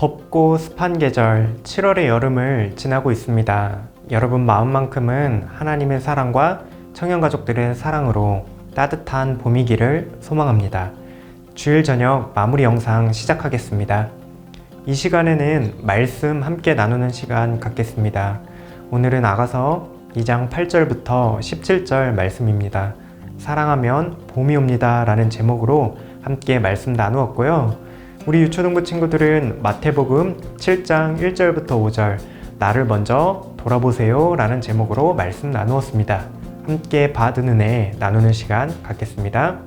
덥고 습한 계절 7월의 여름을 지나고 있습니다. 여러분 마음만큼은 하나님의 사랑과 청년 가족들의 사랑으로 따뜻한 봄이기를 소망합니다. 주일 저녁 마무리 영상 시작하겠습니다. 이 시간에는 말씀 함께 나누는 시간 갖겠습니다. 오늘은 아가서 2장 8절부터 17절 말씀입니다. 사랑하면 봄이 옵니다 라는 제목으로 함께 말씀 나누었고요. 우리 유초등부 친구들은 마태복음 7장 1절부터 5절 나를 먼저 돌아보세요 라는 제목으로 말씀 나누었습니다. 함께 받은 은혜 나누는 시간 갖겠습니다.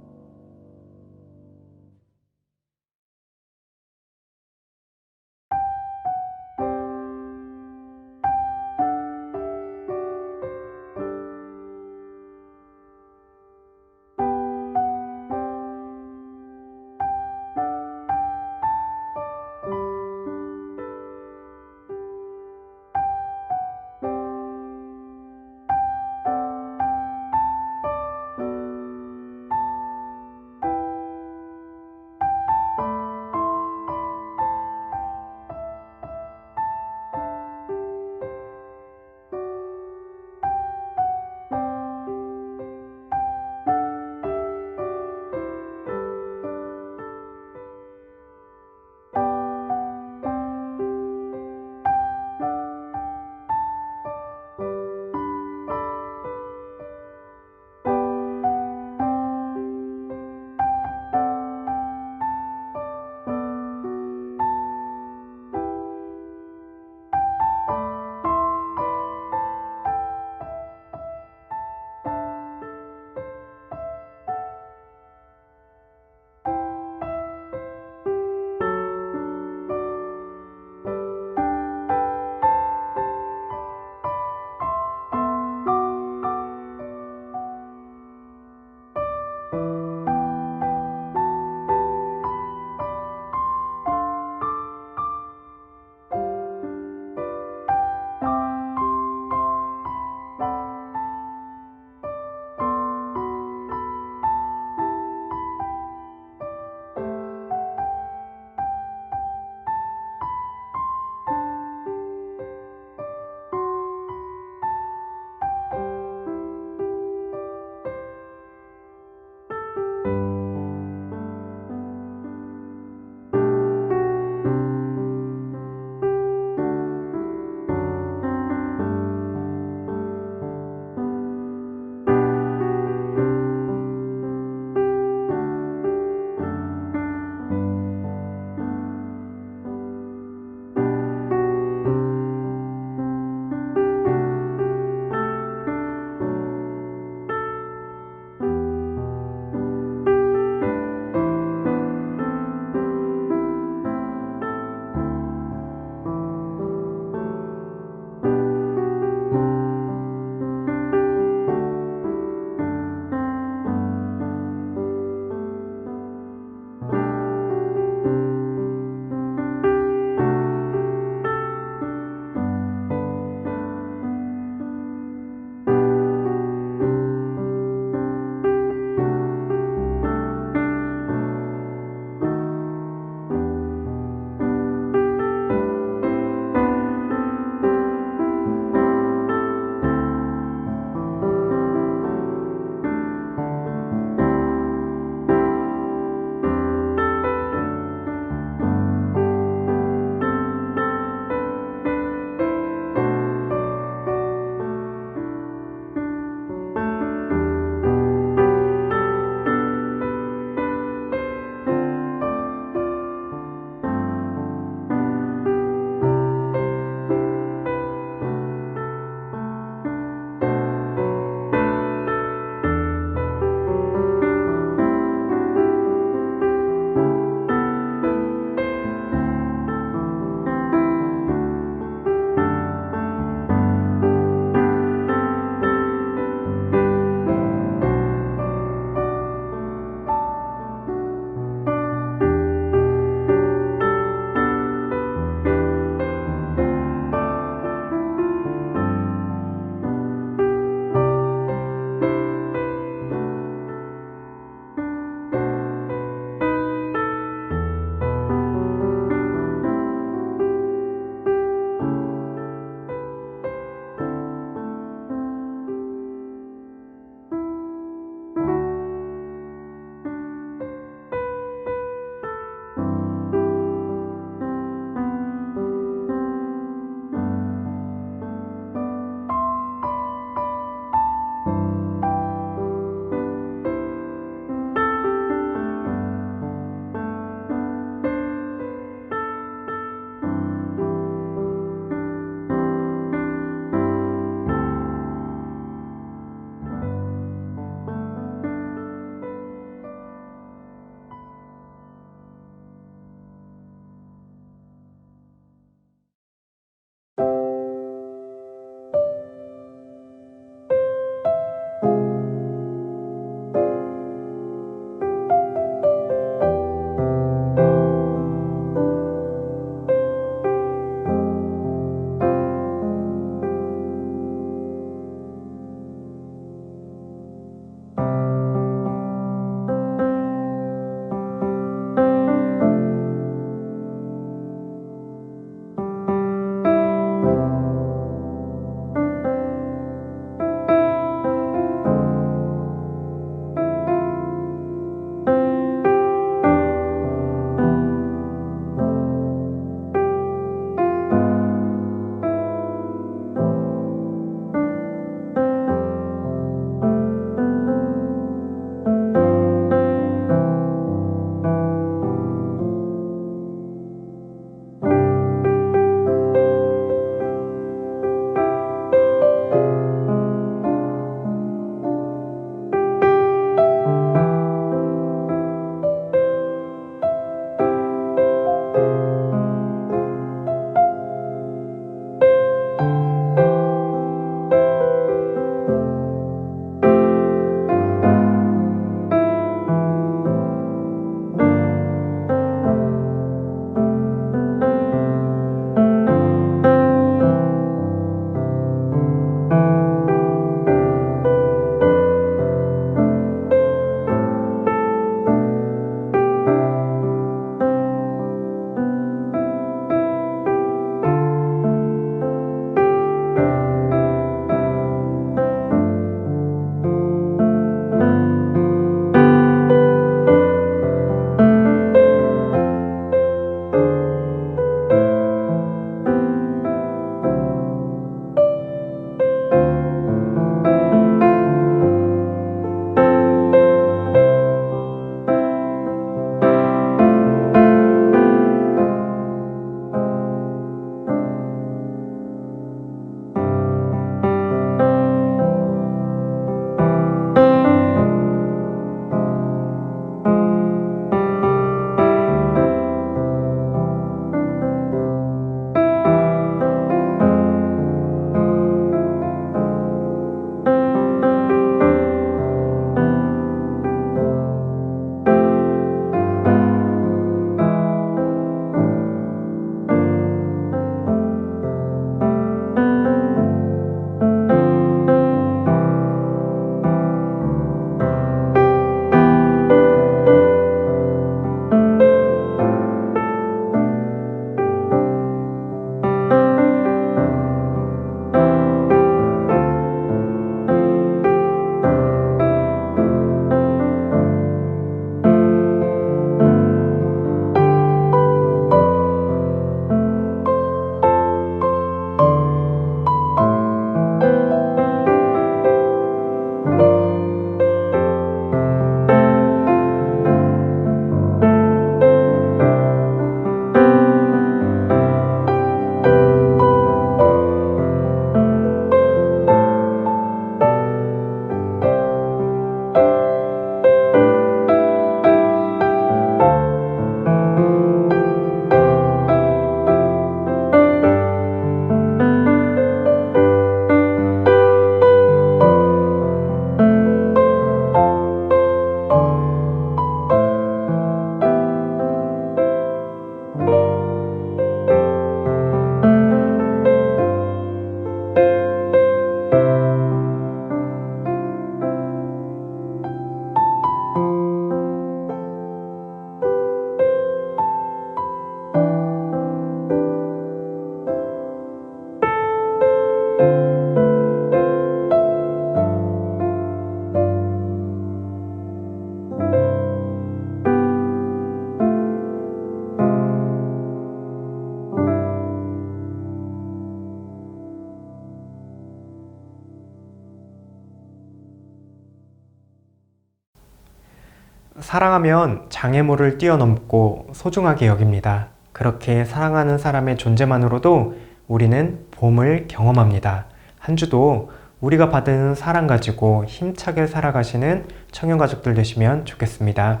사랑하면 장애물을 뛰어넘고 소중하게 여깁니다. 그렇게 사랑하는 사람의 존재만으로도 우리는 봄을 경험합니다. 한 주도 우리가 받은 사랑 가지고 힘차게 살아가시는 청년 가족들 되시면 좋겠습니다.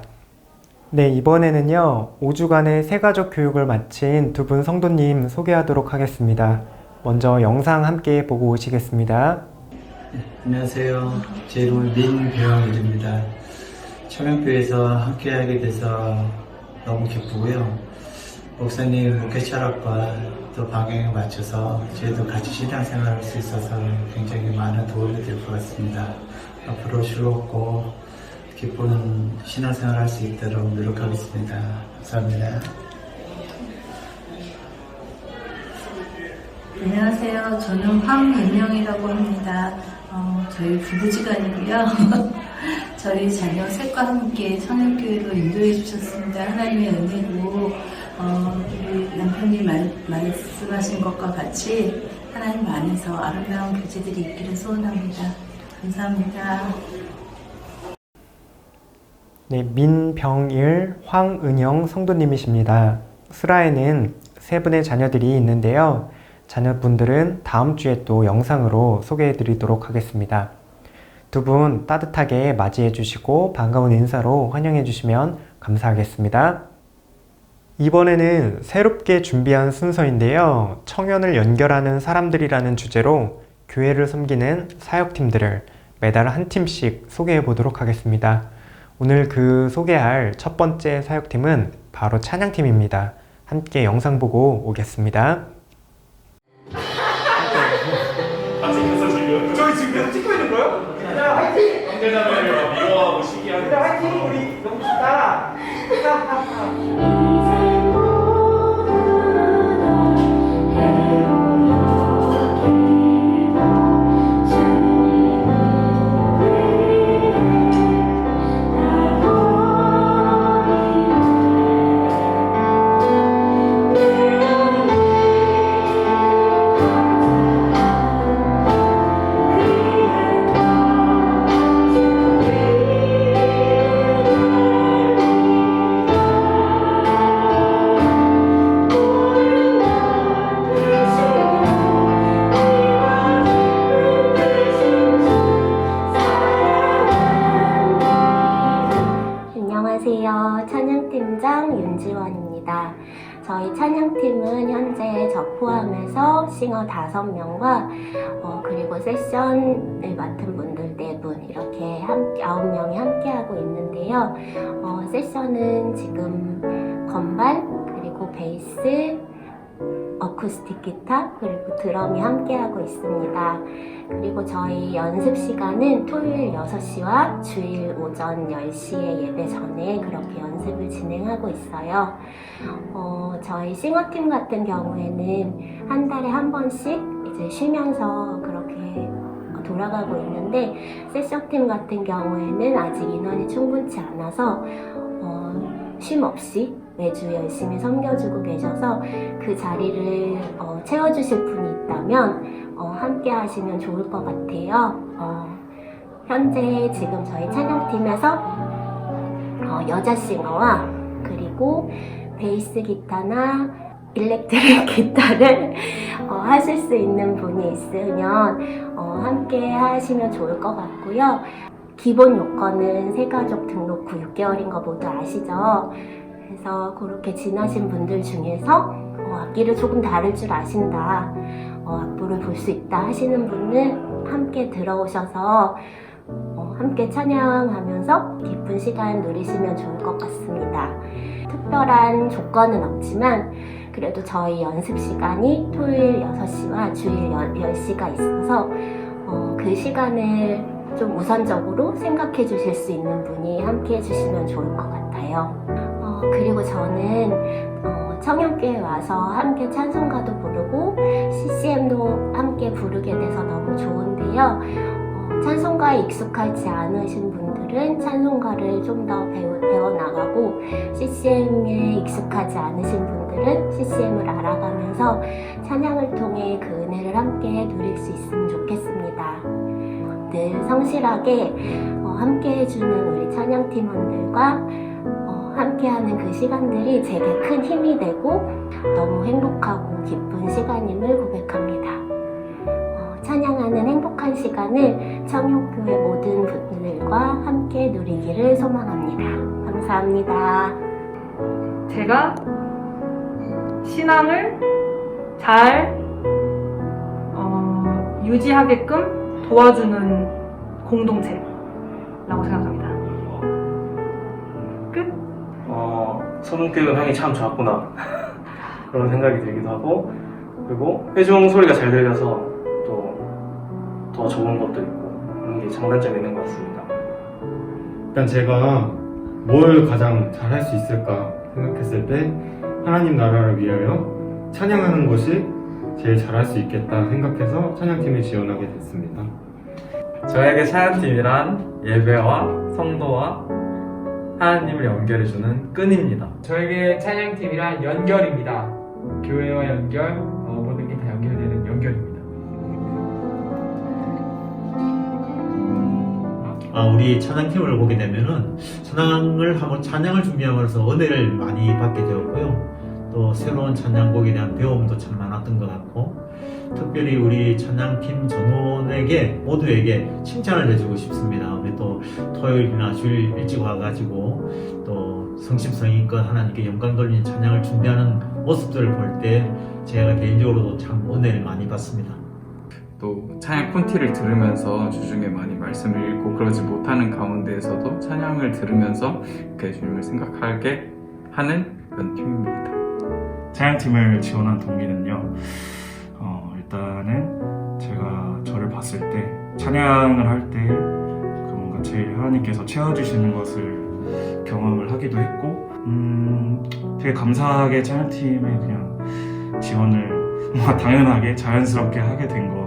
네, 이번에는요, 5주간의 새가족 교육을 마친 두 분 성도님 소개하도록 하겠습니다. 먼저 영상 함께 보고 오시겠습니다. 안녕하세요. 제 이름은 민병일입니다. 청양교회에서 함께하게 돼서 너무 기쁘고요. 목사님 목회 철학과 또 방향에 맞춰서 저희도 같이 신앙생활할 수 있어서 굉장히 많은 도움이 될 것 같습니다. 앞으로 즐겁고 기쁜 신앙생활 할 수 있도록 노력하겠습니다. 감사합니다. 안녕하세요. 저는 황은영이라고 합니다. 어, 저희 부부지간이고요. 저희 자녀 셋과 함께 선영교회로 인도해 주셨습니다. 하나님의 은혜로 어, 우리 남편이 말, 말씀하신 것과 같이 하나님 안에서 아름다운 교제들이 있기를 소원합니다. 감사합니다. 네, 민병일, 황은영 성도님이십니다. 슬라에는 세 분의 자녀들이 있는데요. 자녀분들은 다음 주에 또 영상으로 소개해 드리도록 하겠습니다. 두 분 따뜻하게 맞이해 주시고 반가운 인사로 환영해 주시면 감사하겠습니다. 이번에는 새롭게 준비한 순서인데요. 청년을 연결하는 사람들이라는 주제로 교회를 섬기는 사역팀들을 매달 한 팀씩 소개해 보도록 하겠습니다. 오늘 그 소개할 첫 번째 사역팀은 바로 찬양팀입니다. 함께 영상 보고 오겠습니다. 화이팅! 형제자매를 미워하고 시기하고 화이팅! 우리 그리고 세션을 맡은 분들 4분 이렇게 함께 9명이 함께 하고 있는데요. 어, 세션은 지금 건반 그리고 베이스 어쿠스틱 기타 그리고 드럼이 함께하고 있습니다. 그리고 저희 연습 시간은 토요일 6시와 주일 오전 10시에 예배 전에 그렇게 연습을 진행하고 있어요. 어, 저희 싱어팀 같은 경우에는 한 달에 한 번씩 이제 쉬면서 돌아가고 있는데 세션팀 같은 경우에는 아직 인원이 충분치 않아서 어, 쉼 없이 매주 열심히 섬겨주고 계셔서 그 자리를 어, 채워주실 분이 있다면 어, 함께 하시면 좋을 것 같아요. 어, 현재 지금 저희 찬양팀에서 어, 여자 싱어와 그리고 베이스 기타나 일렉트릭 기타를 어, 하실 수 있는 분이 있으면 어, 함께 하시면 좋을 것 같고요. 기본 요건은 새가족 등록 후 6개월인 거 모두 아시죠? 그래서 그렇게 지나신 분들 중에서 어, 악기를 조금 다룰 줄 아신다, 어, 악보를 볼 수 있다 하시는 분은 함께 들어오셔서 어, 함께 찬양하면서 기쁜 시간 누리시면 좋을 것 같습니다. 특별한 조건은 없지만 그래도 저희 연습 시간이 토요일 6시와 주일 10시가 있어서 어, 그 시간을 좀 우선적으로 생각해 주실 수 있는 분이 함께 해주시면 좋을 것 같아요. 어, 그리고 저는 어, 청년교회 와서 함께 찬송가도 부르고 CCM도 함께 부르게 돼서 너무 좋은데요. 어, 찬송가에 익숙하지 않으신 분들은 찬송가를 좀 더 배워 나가고 CCM에 익숙하지 않으신 분들은 CCM을 알아가면서 찬양을 통해 그 은혜를 함께 누릴 수 있으면 좋겠습니다. 늘 성실하게 어, 함께 해주는 우리 찬양 팀원들과 어, 함께하는 그 시간들이 제게 큰 힘이 되고 너무 행복하고 기쁜 시간임을 고백합니다. 어, 찬양하는 행복한 시간을 청용교회 모든 분들과 함께 누리기를 소망합니다. 감사합니다. 제가 신앙을 잘 어, 유지하게끔 도와주는 공동체라고 생각합니다. 끝. 어, 소문교육 향이 참 좋았구나. 그런 생각이 들기도 하고, 그리고 회중 소리가 잘 들려서 또 더 좋은 것도 있고, 그런 게 장단점이 있는 것 같습니다. 일단 제가 뭘 가장 잘할 수 있을까 생각했을 때 하나님 나라를 위하여 찬양하는 것이 제일 잘할 수 있겠다 생각해서 찬양팀에 지원하게 됐습니다. 저에게 찬양팀이란 예배와 성도와 하나님을 연결해주는 끈입니다. 저에게 찬양팀이란 연결입니다. 교회와 연결, 어, 모든 게 다 연결되는 연결입니다. 아, 우리 찬양팀을 보게 되면은 찬양을 하고 찬양을 준비하면서 은혜를 많이 받게 되었고요. 또 새로운 찬양곡에 대한 배움도 참 많았던 것 같고 특별히 우리 찬양팀 전원에게 모두에게 칭찬을 해주고 싶습니다. 우리 또 토요일이나 주일 일찍 와가지고 또 성심성의껏 하나님께 영광 돌리는 찬양을 준비하는 모습들을 볼 때 제가 개인적으로도 참 은혜를 많이 받습니다. 또 찬양 콘티를 들으면서 주중에 많이 말씀을 읽고 그러지 못하는 가운데에서도 찬양을 들으면서 그 주님을 생각하게 하는 그런 팀입니다. 찬양팀을 지원한 동기는요, 어, 일단은 제가 저를 봤을 때, 찬양을 할 때, 그 뭔가 제일 하나님께서 채워주시는 것을 경험을 하기도 했고, 음, 되게 감사하게 찬양팀에 그냥 지원을 뭔가 당연하게 자연스럽게 하게 된것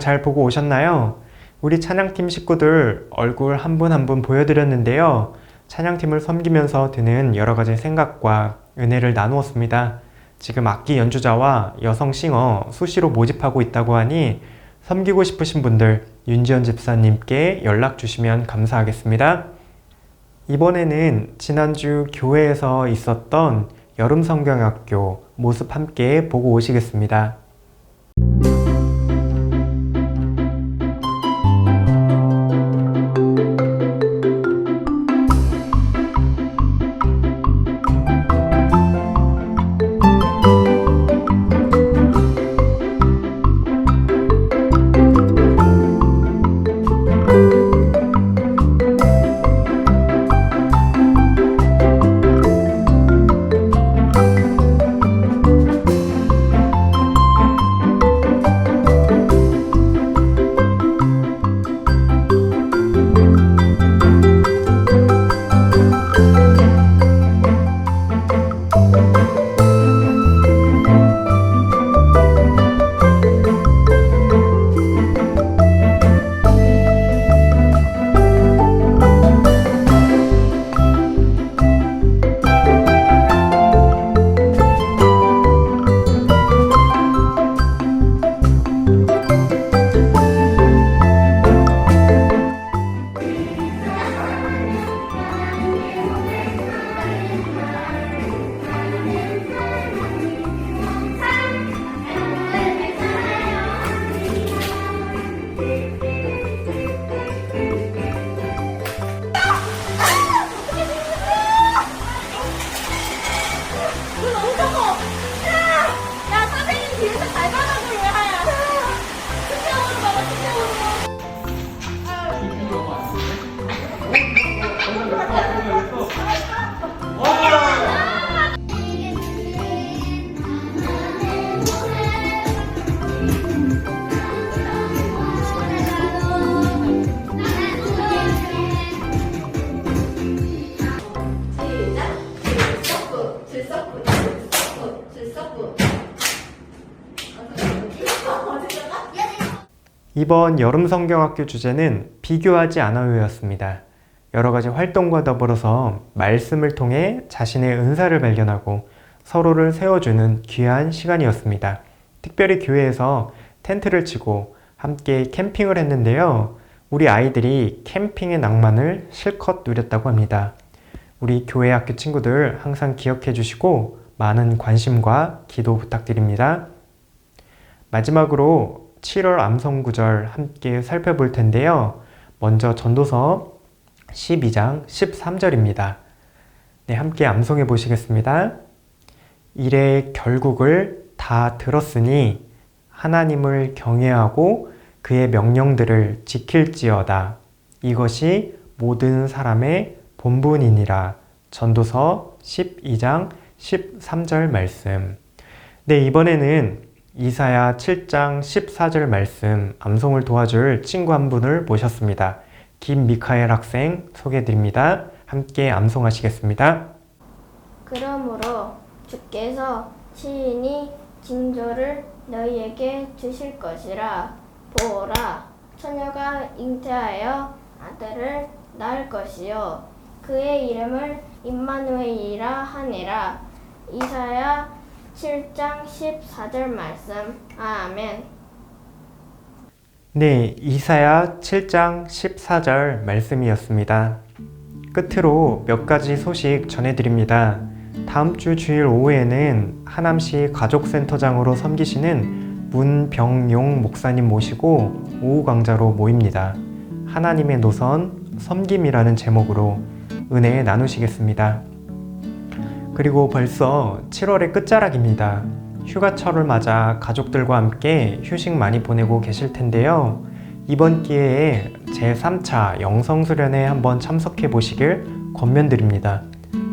잘 보고 오셨나요? 우리 찬양팀 식구들 얼굴 한 분 한 분 보여드렸는데요. 찬양팀을 섬기면서 드는 여러 가지 생각과 은혜를 나누었습니다. 지금 악기 연주자와 여성 싱어 수시로 모집하고 있다고 하니 섬기고 싶으신 분들 윤지연 집사님께 연락 주시면 감사하겠습니다. 이번에는 지난주 교회에서 있었던 여름 성경학교 모습 함께 보고 오시겠습니다. 이번 여름 성경학교 주제는 비교하지 않아요였습니다. 여러 가지 활동과 더불어서 말씀을 통해 자신의 은사를 발견하고 서로를 세워주는 귀한 시간이었습니다. 특별히 교회에서 텐트를 치고 함께 캠핑을 했는데요. 우리 아이들이 캠핑의 낭만을 실컷 누렸다고 합니다. 우리 교회 학교 친구들 항상 기억해 주시고 많은 관심과 기도 부탁드립니다. 마지막으로 7월 암송 구절 함께 살펴볼 텐데요. 먼저 전도서 12장 13절입니다. 네, 함께 암송해 보시겠습니다. 일의 결국을 다 들었으니 하나님을 경외하고 그의 명령들을 지킬지어다. 이것이 모든 사람의 본분이니라. 전도서 12장 13절 말씀. 네, 이번에는 이사야 7장 14절 말씀 암송을 도와줄 친구 한 분을 모셨습니다. 김미카엘 학생 소개해 드립니다. 함께 암송하시겠습니다. 그러므로 주께서 시인이 징조를 너희에게 주실 것이라 보라 처녀가 잉태하여 아들을 낳을 것이요 그의 이름을 임마누엘이라 하니라 이사야 7장 14절 말씀 아멘 네, 이사야 7장 14절 말씀이었습니다. 끝으로 몇 가지 소식 전해드립니다. 다음 주 주일 오후에는 하남시 가족센터장으로 섬기시는 문병용 목사님 모시고 오후 강좌로 모입니다. 하나님의 노선 섬김이라는 제목으로 은혜 나누시겠습니다. 그리고 벌써 7월의 끝자락입니다. 휴가철을 맞아 가족들과 함께 휴식 많이 보내고 계실 텐데요. 이번 기회에 제3차 영성수련회 한번 참석해 보시길 권면드립니다.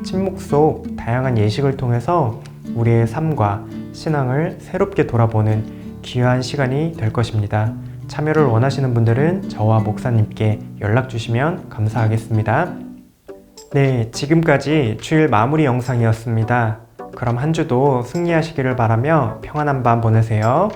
침묵 속 다양한 예식을 통해서 우리의 삶과 신앙을 새롭게 돌아보는 귀한 시간이 될 것입니다. 참여를 원하시는 분들은 저와 목사님께 연락 주시면 감사하겠습니다. 네, 지금까지 주일 마무리 영상이었습니다. 그럼 한 주도 승리하시기를 바라며 평안한 밤 보내세요.